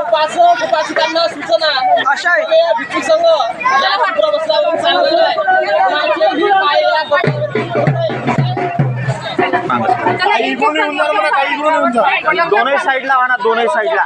उपासक उपासिकांना साईडला म्हणा दोन्ही साईडला